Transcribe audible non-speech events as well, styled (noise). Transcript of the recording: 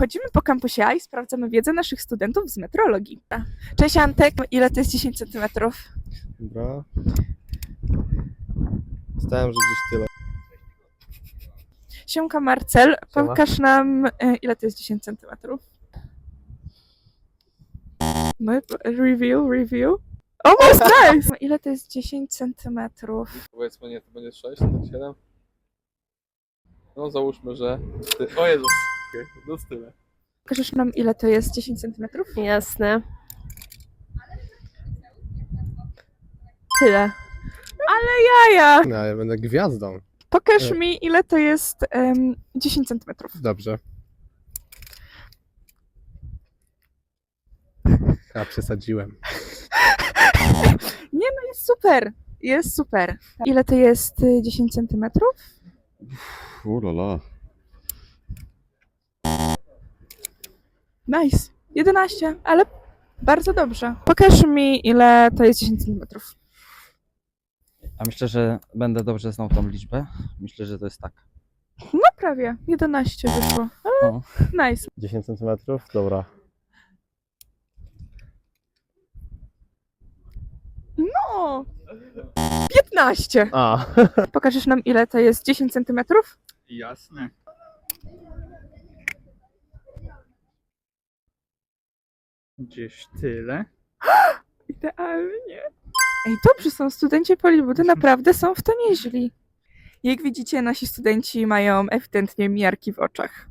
Chodzimy po kampusie A i sprawdzamy wiedzę naszych studentów z metrologii. Cześć Antek, ile to jest 10 cm? Dobra. Stałem, że gdzieś tyle. Siemka Marcel, Siema. pokaż nam e, ile to jest 10 cm. No, review, review. Almost nice! Ile to jest 10 cm? Powiedzmy nie, to będzie 6, 7. No załóżmy, że... Ty... O Jezus! Okej, No z tyle. Pokażesz nam ile to jest 10 cm? Jasne. Tyle. Ale jaja! No, ja będę gwiazdą. Pokaż E. mi ile to jest em, 10 cm. Dobrze. Ja przesadziłem. (laughs) Jest super! Jest super. Ile to jest y, 10 cm? Ulala. Nice. 11, ale bardzo dobrze. Pokaż mi ile to jest 10 cm. A myślę, że będę dobrze znał tą liczbę. Myślę, że to jest tak. No prawie, 11 wyszło. Ale No. nice. 10 cm? Dobra. No! 15. A. Pokażesz nam ile to jest 10 cm? Jasne. Gdzieś tyle. (gasps) Idealnie. Ej, dobrzy są studenci Polibudy, naprawdę są w to nieźli. Jak widzicie, nasi studenci mają ewidentnie miarki w oczach.